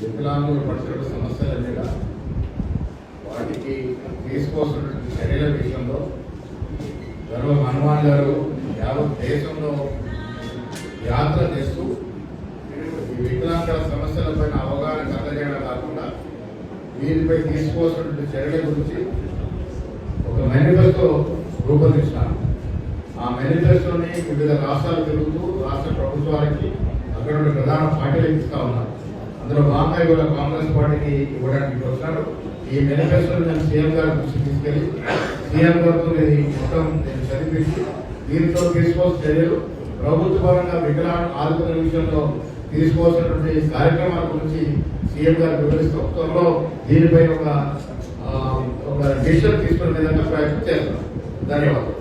వికలాంగులు పడుతున్న సమస్యల మీద వాటికి తీసుకోవాల్సినటువంటి చర్యల విషయంలో గర్వ హనుమాన్ గారు యావత్ దేశంలో యాత్ర చేస్తూ ఈ వికలాంగుల సమస్యలపైన అవగాహన కలగజేయడం కాకుండా వీరిపై తీసుకోవాల్సినటువంటి చర్యల గురించి ఒక మేనిఫెస్టో రూపొందించినారు ఆ మేనిఫెస్టోని వివిధ రాష్ట్రాలు తిరుగుతూ రాష్ట్ర ప్రభుత్వానికి అక్కడ ప్రధాన పార్టీలకు ఇస్తా ఉన్నారు. అందులో భాగంగా ఇవాళ కాంగ్రెస్ పార్టీకి ఇవ్వడానికి వస్తున్నారు ఈ మేనిఫెస్టో నేను సీఎం గారి దృష్టికి తీసుకెళ్ళి సీఎం గారితో ఇది మొత్తం నేను చదివించి దీంట్లో తీసుకోవాల్సిన చర్యలు ప్రభుత్వ పరంగా వికలాంగ ఆదుకునే విషయంలో తీసుకోవాల్సినటువంటి కార్యక్రమాల గురించి సీఎం గారు వివరిస్తూ త్వరలో దీనిపై ఒక ఒక డిసిషన్ తీసుకునే విధంగా ప్రయత్నం చేస్తున్నాం ధన్యవాదాలు.